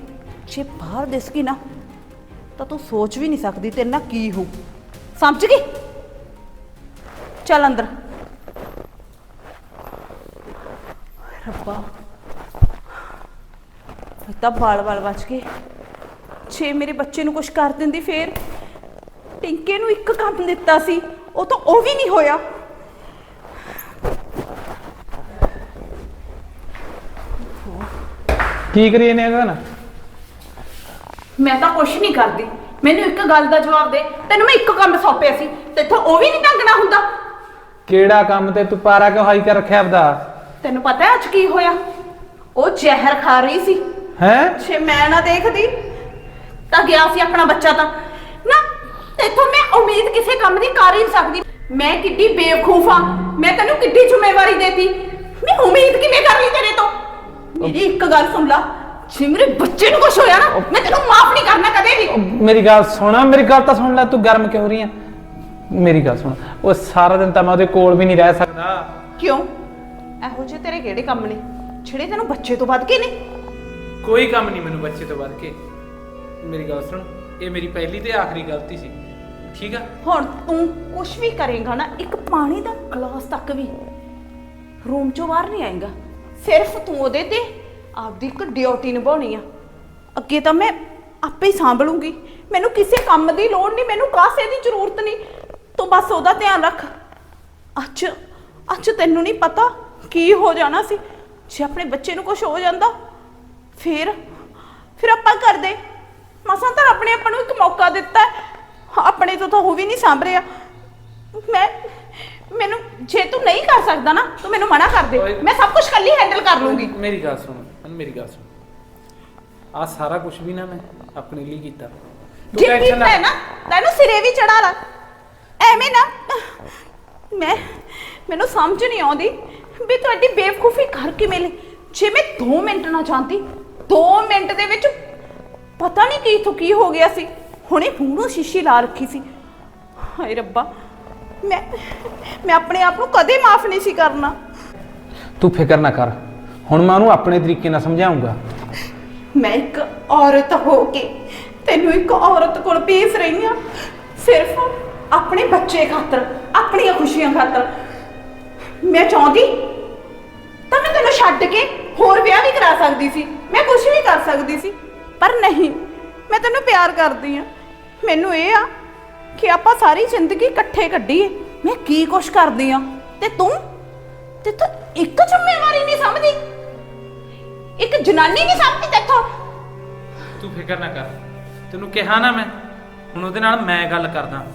ਜੇ ਬਾਹਰ ਦਿਸ ਗਈ ਨਾ, ਤਾਂ ਤੂੰ ਸੋਚ ਵੀ ਨਹੀਂ ਸਕਦੀ ਤੇਰੇ ਨਾਲ ਕੀ ਹੋ ਸਮਝ ਗਈ? ਚੱਲ ਅੰਦਰ। ਰੱਬਾ। ਇਹ ਤਾਂ ਬਾਲ ਬਾਲ ਬਚ ਗਏ। ਛੇ ਮੇਰੇ ਬੱਚੇ ਨੂੰ ਕੁਝ ਕਰ ਦਿੰਦੀ ਫੇਰ। ਟਿੰਕੇ ਨੂੰ ਇੱਕ ਕੰਮ ਦਿੱਤਾ ਸੀ ਉਹ ਤਾਂ ਉਹ ਵੀ ਨਹੀਂ ਹੋਇਆ। ਕੀ ਕਰੀਏ ਨੇ ਹੈਗਾ ਨਾ ਮੈਂ ਤਾਂ ਕੁਛ ਨਹੀਂ ਕਰਦੀ। ਮੈਨੂੰ ਇੱਕ ਗੱਲ ਦਾ ਜਵਾਬ ਦੇ। ਤੈਨੂੰ ਮੈਂ ਇੱਕ ਕੰਮ ਸੌਂਪਿਆ ਸੀ। ਤੇਥੋਂ ਉਹ ਵੀ ਨਹੀਂ ਢੰਗਣਾ ਹੁੰਦਾ। ਕਿਹੜਾ ਕੰਮ ਤੇ ਤੂੰ ਪਾਰਾ ਕਿਉਂ ਹਾਈ ਕਰ ਰੱਖਿਆ ਆਪਦਾ? ਤੈਨੂੰ ਪਤਾ ਹੈ ਅੱਜ ਕੀ ਹੋਇਆ? ਉਹ ਜ਼ਹਿਰ ਖਾ ਰਹੀ ਸੀ। ਹੈ? ਜੇ ਮੈਂ ਨਾ ਦੇਖਦੀ। ਤਾਂ ਗਿਆ ਸੀ ਆਪਣਾ ਬੱਚਾ ਤਾਂ। ਨਾ ਤੇਥੋਂ ਮੈਂ ਉਮੀਦ ਕਿਸੇ ਕੰਮ ਦੀ ਕਰ ਹੀ ਨਹੀਂ ਸਕਦੀ। ਮੈਂ ਕਿੱਡੀ ਬੇਵਕੂਫ ਆ। ਮੈਂ ਤੈਨੂੰ ਕਿੱਡੀ ਜ਼ਿੰਮੇਵਾਰੀ ਦੇਤੀ। ਮੈਂ ਉਮੀਦ ਕਿਵੇਂ ਕਰ ਲਈ ਤੇਰੇ ਤੋਂ? ਮੇਰੀ ਇੱਕ ਗੱਲ ਸੁਣ ਲਾ। ਜੇ ਮੇਰੇ ਬੱਚੇ ਨੂੰ ਕੁਝ ਹੋਇਆ ਨਾ ਮੈਂ ਤੈਨੂੰ ਮਾਫ ਨਹੀਂ ਕਰਨਾ ਕਦੇ ਵੀ। ਮੇਰੀ ਗੱਲ ਸੁਣ ਮੇਰੀ ਗੱਲ ਤਾਂ ਸੁਣ ਲੈ ਤੂੰ ਗਰਮ ਕਿਉਂ ਹੋ ਰਹੀ ਆ? ਮੇਰੀ ਗੱਲ ਸੁਣ। ਉਹ ਸਾਰਾ ਦਿਨ ਤਾਂ ਮੈਂ ਉਹਦੇ ਕੋਲ ਵੀ ਨਹੀਂ ਰਹਿ ਸਕਦਾ। ਕਿਉਂ? ਇਹੋ ਜਿਹੇ ਤੇਰੇ ਕਿਹੜੇ ਕੰਮ ਨੇ? ਜਿਹੜੇ ਤੈਨੂੰ ਬੱਚੇ ਤੋਂ ਵੱਧ ਕੇ ਨੇ? ਕੋਈ ਕੰਮ ਨਹੀਂ ਮੈਨੂੰ ਬੱਚੇ ਤੋਂ ਵੱਧ ਕੇ। ਮੇਰੀ ਗੱਲ ਸੁਣ, ਇਹ ਮੇਰੀ ਪਹਿਲੀ ਤੇ ਆਖਰੀ ਗਲਤੀ ਸੀ। ਠੀਕ ਆ? ਹੁਣ ਤੂੰ ਕੁਝ ਵੀ ਕਰੇਗਾ ਨਾ, ਇੱਕ ਪਾਣੀ ਦਾ ਗਲਾਸ ਤੱਕ ਵੀ। ਰੂਮ ਚੋਂ ਬਾਹਰ ਨਹੀਂ ਆਏਗਾ। ਸਿਰਫ ਤੂੰ ਉਹਦੇ ਤੇ ਆਪਦੀ ਇੱਕ ਡਿਊਟੀ ਨਿਭਾਉਣੀ ਆ। ਅੱਗੇ ਤਾਂ ਮੈਂ ਆਪੇ ਹੀ ਸੰਭਲੂੰਗੀ। ਮੈਨੂੰ ਕਿਸੇ ਕੰਮ ਦੀ ਲੋੜ ਨਹੀਂ, ਮੈਨੂੰ ਕਾਸੇ ਦੀ ਜ਼ਰੂਰਤ ਨਹੀਂ। ਤੂੰ ਬਸ ਉਹਦਾ ਧਿਆਨ ਰੱਖ। ਅੱਜ ਅੱਜ ਤੈਨੂੰ ਨਹੀਂ ਪਤਾ ਕੀ ਹੋ ਜਾਣਾ ਸੀ। ਜੇ ਆਪਣੇ ਬੱਚੇ ਨੂੰ ਕੁਝ ਹੋ ਜਾਂਦਾ ਫਿਰ? ਫਿਰ ਆਪਾਂ ਕਰਦੇ ਮਸਾਂ ਤਾਂ ਆਪਣੇ ਆਪਾਂ ਨੂੰ ਇੱਕ ਮੌਕਾ ਦਿੱਤਾ ਹੈ। ਆਪਣੇ ਤੋਂ ਤਾਂ ਉਹ ਵੀ ਨਹੀਂ ਸਾਂਭ ਰਿਹਾ। ਮੈਂ ਮੈਨੂੰ ਜੇ ਤੂੰ ਨਹੀਂ ਕਰ ਸਕਦਾ ਨਾ ਤੂੰ ਮੈਨੂੰ ਮਨਾ ਕਰ ਦੇ। ਓਏ। ਮੈਂ ਸਭ ਕੁਝ ਕੱਲੀ ਹੈਂਡਲ ਕਰ ਲੂੰਗੀ। ਮੇਰੀ ਗੱਲ ਸੁਣ ਹੁਣ ਮੇਰੀ ਗੱਲ ਸੁਣ। ਆ ਸਾਰਾ ਕੁਝ ਵੀ ਨਾ ਮੈਂ ਆਪਣੇ ਲਈ ਕੀਤਾ। ਤੂੰ ਜੇ ਕੀਤਾ ਨਾ- ਹੈ ਨਾ ਤੈਨੂੰ ਸਿਰੇ ਵੀ ਚੜਾ ਲਾ। ਐਵੇਂ ਨਾ ਮੈਂ ਮੈਨੂੰ ਸਮਝ ਨਹੀਂ ਆਉਂਦੀ ਵੀ ਤੁਹਾਡੀ ਬੇਵਕੂਫੀ ਕਰ ਕਿਵੇਂ ਲਈ ਜੇ ਮੈਂ 2 ਮਿੰਟ ਨਾ ਚਾਹਤੀ 2 ਮਿੰਟ ਦੇ ਵਿੱਚ ਪਤਾ ਨਹੀਂ ਕੀ ਤੋਂ ਕੀ ਹੋ ਗਿਆ ਸੀ। ਹੁਣੇ ਮੂੰਹ ਨੂੰ ਸ਼ੀਸ਼ੀ ਲਾ ਰੱਖੀ ਸੀ। ਹਾਏ ਰੱਬਾ ਮੈਂ ਮੈਂ ਆਪਣੇ ਆਪ ਨੂੰ ਕਦੇ ਮਾਫ ਨਹੀਂ ਸੀ ਕਰਨਾ। ਤੂੰ ਫਿਕਰ ਨਾ ਕਰ। ਹੁਣ ਮੈਂ ਉਹਨੂੰ ਆਪਣੇ ਤਰੀਕੇ ਨਾਲ ਸਮਝਾਉਂਗਾ। ਮੈਂ ਇੱਕ ਔਰਤ ਹੋ ਕੇ ਤੈਨੂੰ ਇੱਕ ਔਰਤ ਕੋਲ ਭੇਜ ਰਹੀ ਹਾਂ। ਸਿਰਫ ਆਪਣੇ ਬੱਚੇ ਖਾਤਰ ਆਪਣੀਆਂ ਖੁਸ਼ੀਆਂ ਖਾਤਰ। ਮੈਂ ਚਾਹੁੰਦੀ ਤਾਂ ਮੈਂ ਤੈਨੂੰ ਛੱਡ ਕੇ ਹੋਰ ਵਿਆਹ ਵੀ ਕਰਾ ਸਕਦੀ ਸੀ। ਮੈਂ ਕੁਝ ਵੀ ਕਰ ਸਕਦੀ ਸੀ। ਪਰ ਨਹੀਂ, ਮੈਂ ਤੈਨੂੰ ਪਿਆਰ ਕਰਦੀ ਆ ਮੈਨੂੰ ਇਹ ਆ ਕਿ ਆਪਾਂ ਸਾਰੀ ਜ਼ਿੰਦਗੀ ਇਕੱਠੇ ਕੱਢੀਏ। ਮੈਂ ਕੀ ਕੁਛ ਕਰਦੀ ਆ ਤੇ ਤੂੰ? ਤੇ ਤੂੰ ਇੱਕ ਜ਼ਿੰਮੇਵਾਰੀ ਨਹੀਂ ਸਮਝਦੀ? ਇੱਕ ਜਨਾਨੀ ਨਹੀਂ ਸਮਝਦੀ ਤੇਥੋਂ? ਤੂੰ ਫਿਕਰ ਨਾ ਕਰ। ਤੈਨੂੰ ਕਿਹਾ ਨਾ ਮੈਂ, ਹੁਣ ਉਹਦੇ ਨਾਲ ਮੈਂ ਗੱਲ ਕਰਦਾ।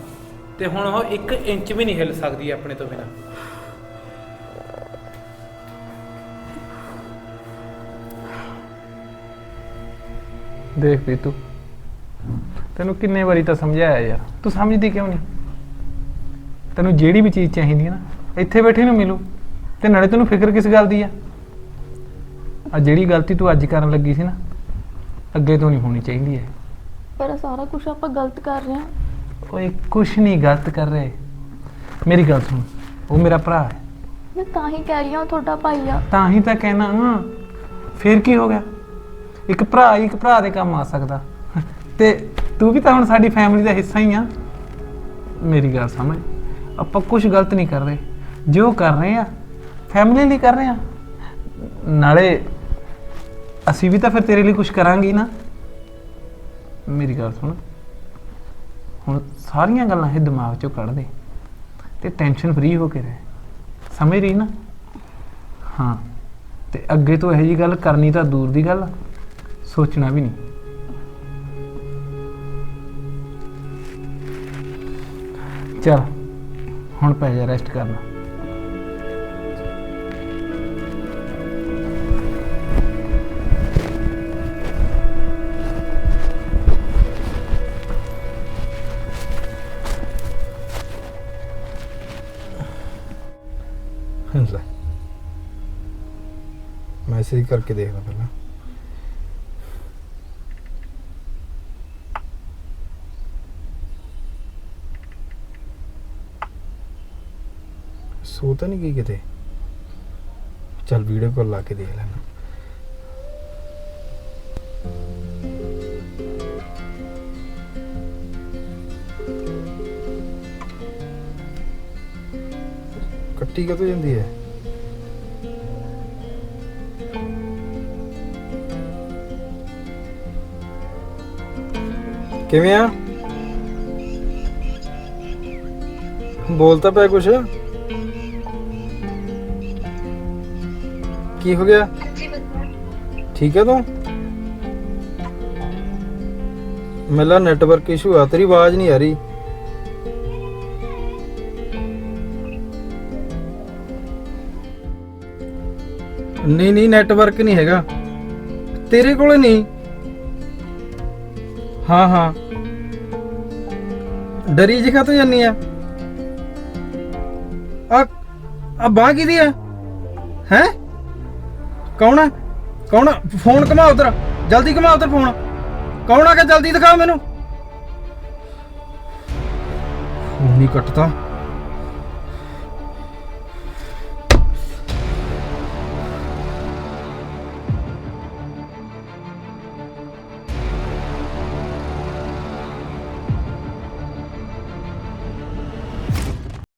ਤੇ ਹੁਣ ਉਹ 1 ਇੰਚ ਵੀ ਨਹੀਂ ਹਿੱਲ ਸਕਦੀ ਆਪਣੇ ਤੋਂ ਬਿਨਾ। ਦੇਖ ਵੀ ਤੂੰ। ਤੈਨੂੰ ਕਿੰਨੇ ਵਾਰੀ ਤਾਂ ਸਮਝਾਇਆ ਯਾਰ। ਤੂੰ ਸਮਝਦੀ ਕਿਉਂ ਨਹੀਂ? ਤੈਨੂੰ ਜਿਹੜੀ ਵੀ ਚੀਜ਼ ਚਾਹੀਦੀ ਹੈ ਨਾ ਇੱਥੇ ਬੈਠੇ ਨੂੰ ਮਿਲੂ। ਤੇ ਨਾਲੇ ਤੈਨੂੰ ਫਿਕਰ ਕਿਸ ਗੱਲ ਦੀ ਆ? ਆ ਜਿਹੜੀ ਗਲਤੀ ਤੂੰ ਅੱਜ ਕਰਨ ਲੱਗੀ ਸੀ ਨਾ ਅੱਗੇ ਤੋਂ ਨਹੀਂ ਹੋਣੀ ਚਾਹੀਦੀ ਹੈ ਪਰ ਸਾਰਾ ਕੁਝ ਆਪਾਂ ਗਲਤ ਕਰ ਰਹੇ ਹਾਂ। ਓਏ ਕੁਛ ਨਹੀਂ ਗਲਤ ਕਰ ਰਹੇ। ਮੇਰੀ ਗੱਲ ਸੁਣ ਉਹ ਮੇਰਾ ਭਰਾ ਹੈ। ਮੈਂ ਤਾਂ ਹੀ ਕਹਿ ਰਹੀ ਹਾਂ ਉਹ ਤੁਹਾਡਾ ਭਾਈ ਆ। ਤਾਂ ਹੀ ਤਾਂ ਕਹਿਣਾ ਫੇਰ ਕੀ ਹੋ ਗਿਆ? ਇੱਕ ਭਰਾ ਹੀ ਇੱਕ ਭਰਾ ਦੇ ਕੰਮ ਆ ਸਕਦਾ। ਤੇ ਤੂੰ ਵੀ ਤਾਂ ਹੁਣ ਸਾਡੀ ਫੈਮਿਲੀ ਦਾ ਹਿੱਸਾ ਹੀ ਆ। ਮੇਰੀ ਗੱਲ ਸਮਝ। ਆਪਾਂ ਕੁਝ ਗਲਤ ਨਹੀਂ ਕਰ ਰਹੇ। ਜੋ ਕਰ ਰਹੇ ਆ ਫੈਮਿਲੀ ਲਈ ਕਰ ਰਹੇ ਆ ਨਾਲੇ ਅਸੀਂ ਵੀ ਤਾਂ ਫਿਰ ਤੇਰੇ ਲਈ ਕੁਝ ਕਰਾਂਗੇ ਨਾ। ਮੇਰੀ ਗੱਲ ਸੁਣ। ਹੁਣ ਸਾਰੀਆਂ ਗੱਲਾਂ ਇਹ ਦਿਮਾਗ ਚੋਂ ਕੱਢ ਦੇ। ਤੇ ਟੈਨਸ਼ਨ ਫ੍ਰੀ ਹੋ ਕੇ ਰਹਿ। ਸਮਝ ਰਹੀ ਨਾ? ਹਾਂ। ਤੇ ਅੱਗੇ ਤੋਂ ਇਹੋ ਜੀ ਗੱਲ ਕਰਨੀ ਤਾਂ ਦੂਰ ਦੀ ਗੱਲ ਆ, ਸੋਚਣਾ ਵੀ ਨਹੀਂ। ਚਲ ਹੁਣ ਪੈ ਜਾ ਰੈਸਟ ਕਰਨਾ। ਲੈ ਮੈਸੇਜ ਕਰਕੇ ਦੇਖਦਾ ਪਹਿਲਾਂ। ਸੋ ਤਾਂ ਨਹੀਂ ਗਈ ਕਿਤੇ? ਚੱਲ ਵੀਡੀਓ ਕਾਲ ਲਾ ਕੇ ਦੇਖ ਲੈਣਾ ਕੱਟੀ ਕਦੋਂ ਜਾਂਦੀ ਹੈ? ਕਿਵੇਂ ਆ? ਬੋਲ ਤਾਂ ਪਿਆ ਕੁਛ। ਕੀ ਹੋ ਗਿਆ? ਠੀਕ ਹੈ ਤੂੰ? ਮੇਰਾ ਨੈਟਵਰਕ ਇਸ਼ੂ ਆ ਤੇਰੀ ਆਵਾਜ਼ ਨਹੀਂ ਆ ਰਹੀ। ਨਹੀਂ ਨਹੀਂ ਨੈਟਵਰਕ ਨਹੀਂ ਹੈਗਾ। ਤੇਰੇ ਕੋਲ ਨਹੀਂ। ਹਾਂ ਹਾਂ। ਡਰੀ ਜਿਹਾ ਤੋਂ ਜਾਨੀ ਆ? ਆ ਆ ਬਾਹ ਕਿਹਦੀ ਆ? ਹੈ? ਕੌਣ ਆ? ਕੌਣ ਆ? ਫੋਨ ਘਮਾ ਉਧਰ। ਜਲਦੀ ਘਮਾ ਉਧਰ ਫੋਨ। ਕੌਣ ਆ ਕੇ ਜਲਦੀ ਦਿਖਾ ਮੈਨੂੰ? ਫੋਨ ਨਹੀਂ ਕੱਟਦਾ